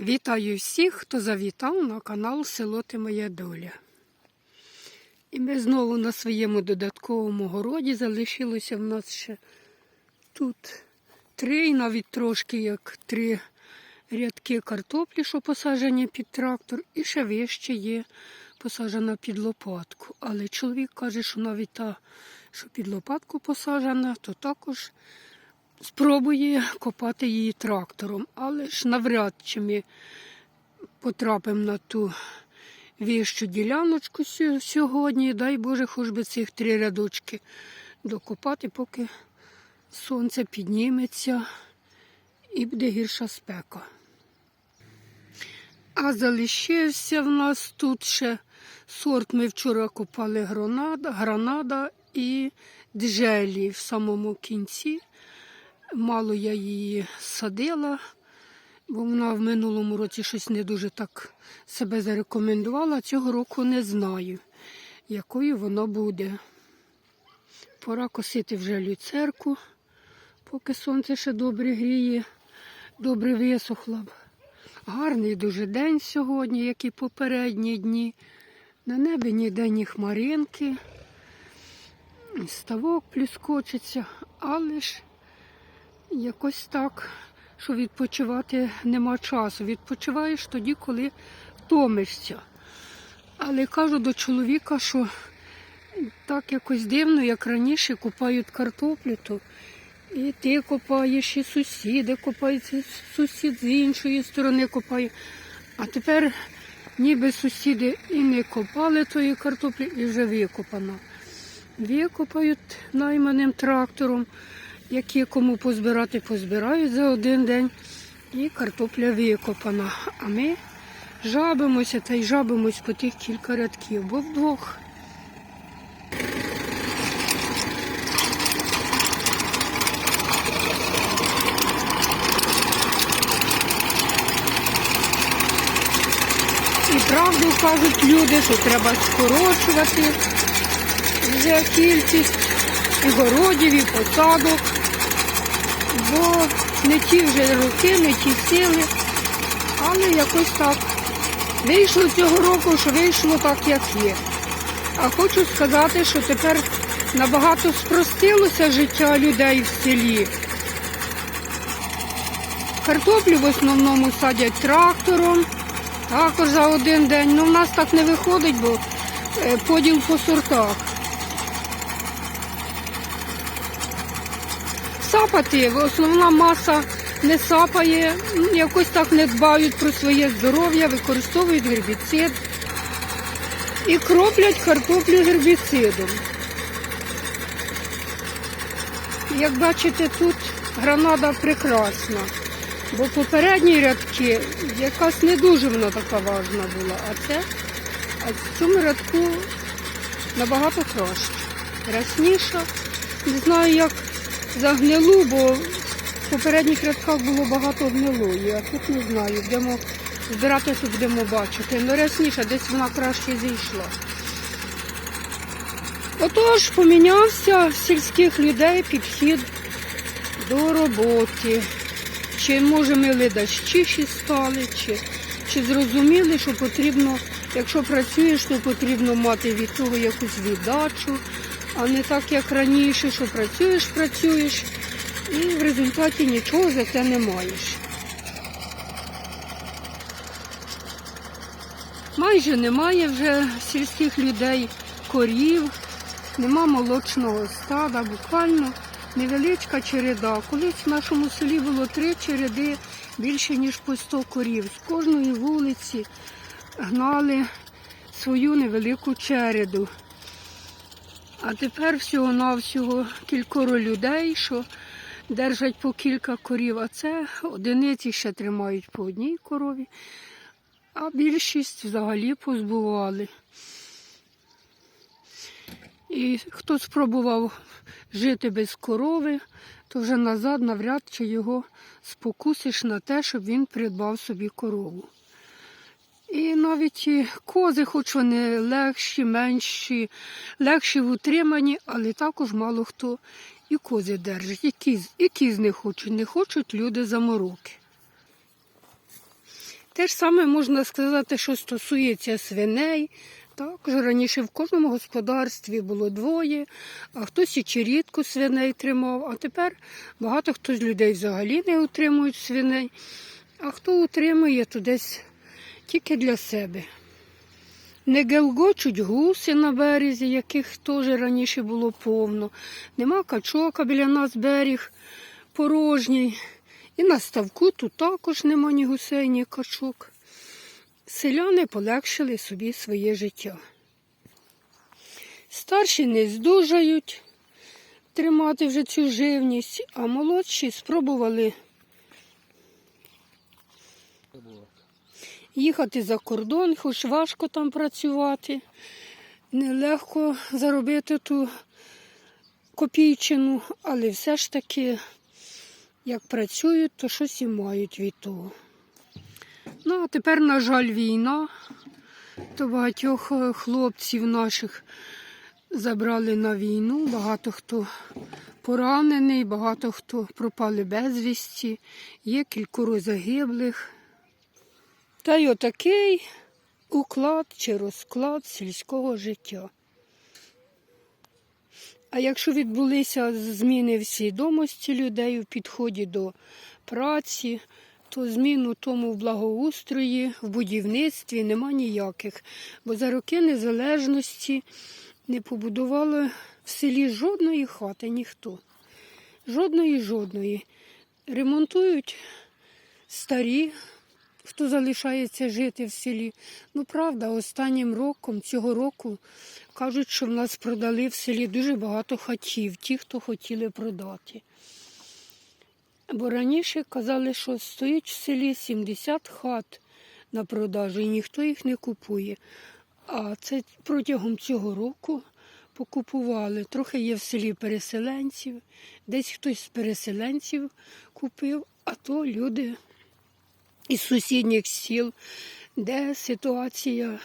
Вітаю всіх, хто завітав на канал Село Ти Моя Доля. І ми знову на своєму додатковому городі залишилося в нас ще тут три, і навіть трошки як три рядки картоплі, що посаджені під трактор, і ще вище є посаджена під лопатку. Але чоловік каже, що навіть та, що під лопатку посаджена, то також спробує копати її трактором, але ж навряд чи ми потрапимо на ту віщу діляночку сьогодні. Дай Боже, хоч би цих три рядочки докопати, поки сонце підніметься і буде гірша спека. А залишився в нас тут ще сорт. Ми вчора копали гранада, гранада і джелі в самому кінці. Мало я її садила, бо вона в минулому році щось не дуже так себе зарекомендувала. Цього року не знаю, якою вона буде. Пора косити вже люцерку, поки сонце ще добре гріє, добре висохло. Гарний дуже день сьогодні, як і попередні дні. На небі ніде ні хмаринки, ставок плюскочиться, але ж якось так, що відпочивати нема часу. Відпочиваєш тоді, коли втомишся. Але кажу до чоловіка, що так якось дивно, як раніше купають картоплю, то і ти копаєш, і сусіди копають, сусід з іншої сторони копає. А тепер ніби сусіди і не копали тої картоплі, і вже викопана. Викопають найманим трактором, які кому позбирати, позбирають за один день. І картопля викопана. А ми жабимося та й жабимось по тих кілька рядків, бо вдвох. І правду кажуть люди, що треба скорочувати вже кількість і городів, і посадок, бо не ті вже роки, не ті сили, але якось так. Вийшло цього року, що вийшло так, як є. А хочу сказати, що тепер набагато спростилося життя людей в селі. Картоплю в основному садять трактором, також за один день. Ну, в нас так не виходить, бо е, поділ по сортах. Сапати, основна маса не сапає, якось так не дбають про своє здоров'я, використовують гербіцид і кроплять картоплю гербіцидом. Як бачите, тут гранада прекрасна, бо попередні рядки якась не дуже вона така важна була, а це а в цьому рядку набагато краще. Рясніша. Не знаю, як за гнилу, бо в попередніх рядках було багато гнилої, а тут не знаю. Будемо збирати, то будемо бачити. Ну рясніша, десь вона краще зійшла. Отож, помінявся в сільських людей підхід до роботи. Чи може ми ледачіші стали, чи, чи зрозуміли, що потрібно, якщо працюєш, то потрібно мати від того якусь віддачу, а не так, як раніше, що працюєш, працюєш, і в результаті нічого за це не маєш. Майже немає вже сільських людей корів, нема молочного стада, буквально невеличка череда. Колись в нашому селі було три череди більше, ніж по 100 корів. З кожної вулиці гнали свою невелику череду. А тепер всього-навсього кількоро людей, що держать по кілька корів, а це одиниці ще тримають по одній корові, а більшість взагалі позбували. І хто спробував жити без корови, то вже назад навряд чи його спокусиш на те, щоб він придбав собі корову. І навіть і кози, хоч вони легші, менші, легші в утриманні, але також мало хто і кози держить. І кіз, і кіз не хочуть, не хочуть люди замороки. Те ж саме можна сказати, що стосується свиней. Також раніше в кожному господарстві було двоє, а хтось і чи рідко свиней тримав, а тепер багато хто з людей взагалі не утримують свиней, а хто утримує, то десь тільки для себе. Не гелгочуть гуси на березі, яких теж раніше було повно. Нема качок, а біля нас берег порожній. І на ставку тут також нема ні гусей, ні качок. Селяни полегшили собі своє життя. Старші не здужають тримати вже цю живність, а молодші спробували їхати за кордон, хоч важко там працювати. Нелегко заробити ту копійчину, але все ж таки, як працюють, то щось і мають від того. Ну, а тепер, на жаль, війна, то багатьох е, хлопців наших забрали на війну, багато хто поранений, багато хто пропали безвісті, є кількоро загиблих. Та й отакий уклад чи розклад сільського життя. А якщо відбулися зміни в свідомості людей у підході до праці, то змін у тому в благоустрої, в будівництві нема ніяких. Бо за роки незалежності не побудували в селі жодної хати ніхто. Жодної, жодної. Ремонтують старі, хто залишається жити в селі. Ну, правда, останнім роком, цього року, кажуть, що в нас продали в селі дуже багато хатів, ті, хто хотіли продати. Бо раніше казали, що стоїть в селі 70 хат на продажу і ніхто їх не купує. А це протягом цього року покупували. Трохи є в селі переселенців, десь хтось з переселенців купив, а то люди із сусідніх сіл, де ситуація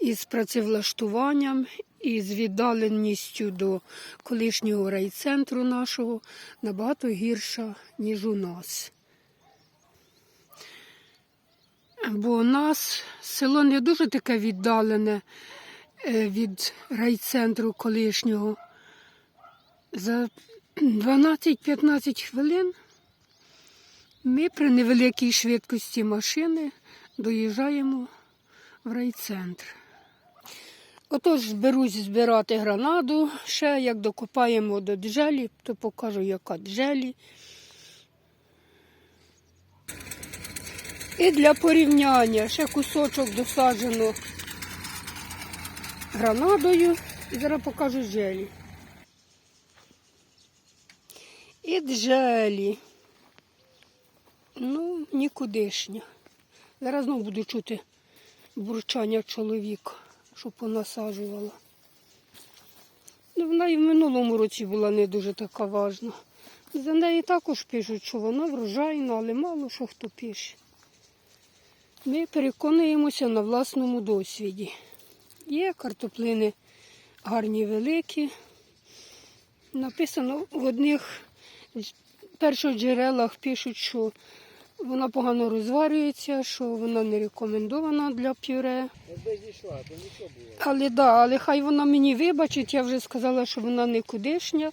із працевлаштуванням і з віддаленістю до колишнього райцентру нашого набагато гірша, ніж у нас. Бо у нас село не дуже таке віддалене е, від райцентру колишнього. За 12-15 хвилин ми при невеликій швидкості машини доїжджаємо в райцентр. Отож, берусь збирати гранаду. Ще як докопаємо до джелі, то покажу, яка джелі. І для порівняння ще кусочок досаджено гранадою. І зараз покажу джелі. І джелі. Ну, нікудишня. Зараз знову буду чути бурчання чоловіка, що понасаджувала. Ну, вона і в минулому році була не дуже така важна. За неї також пишуть, що вона врожайна, але мало що хто пише. Ми переконуємося на власному досвіді. Є картоплини гарні великі. Написано в одних першоджерелах пишуть, що вона погано розварюється, що вона не рекомендована для пюре. Але да, але хай вона мені вибачить, я вже сказала, що вона не кудишня,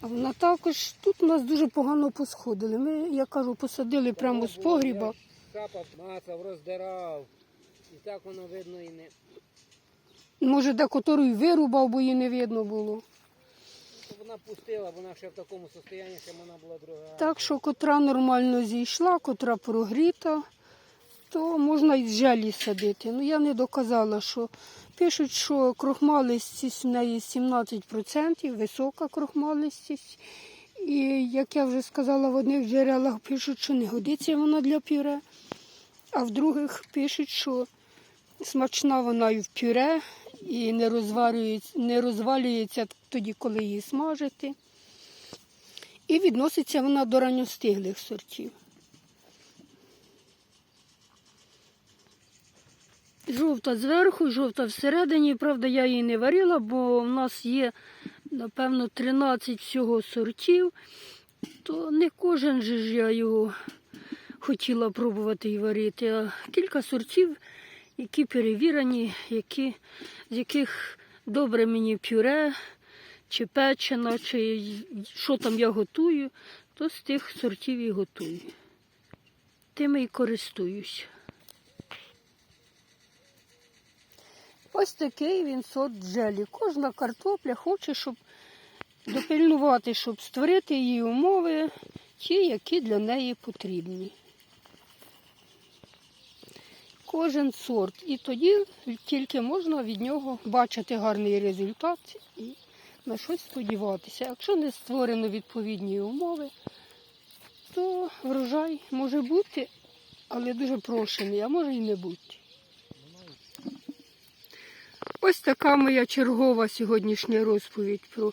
а вона також тут у нас дуже погано посходили. Ми, я кажу, посадили прямо з погріба. Капав, мацав, роздирав. І так воно видно і не. Може, де котру й вирубав, бо її не видно було. Вона пустила, вона ще в такому стані, що вона була друга. Так що котра нормально зійшла, котра прогріта, то можна і з желі садити. Ну я не доказала, що пишуть, що крохмалистість в неї 17%, висока крохмалистість. І як я вже сказала, в одних джерелах пишуть, що не годиться вона для пюре, а в других пишуть, що смачна вона і в пюре, і не розварюється, не розвалюється тоді, коли її смажити. І відноситься вона до ранньостиглих сортів. Жовта зверху, жовта всередині. Правда, я її не варила, бо в нас є, напевно, 13 всього сортів, то не кожен же ж я його хотіла пробувати і варити, а кілька сортів, які перевірені, які, з яких добре мені пюре, чи печена, чи що там я готую, то з тих сортів і готую. Тими і користуюсь. Ось такий він сорт джелі. Кожна картопля хоче, щоб допильнувати, щоб створити її умови, ті, які для неї потрібні. Кожен сорт. І тоді тільки можна від нього бачити гарний результат і на щось сподіватися. Якщо не створено відповідні умови, то врожай може бути, але дуже прошений, а може і не бути. Ось така моя чергова сьогоднішня розповідь про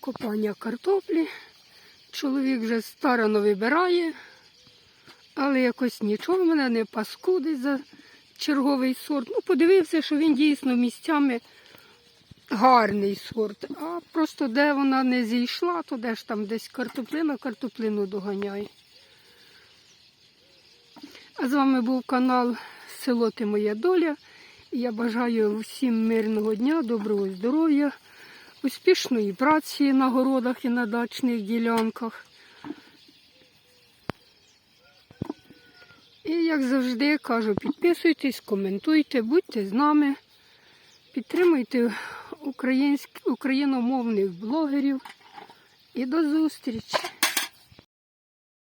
копання картоплі. Чоловік вже старано вибирає, але якось нічого мене не паскудить за черговий сорт. Ну, подивився, що він дійсно місцями гарний сорт. А просто де вона не зійшла, то де ж там десь картоплина картоплину доганяє. А з вами був канал Село Ти Моя Доля. Я бажаю всім мирного дня, доброго здоров'я, успішної праці на городах і на дачних ділянках. І як завжди кажу, підписуйтесь, коментуйте, будьте з нами, підтримуйте українськ... україномовних блогерів. І до зустрічі!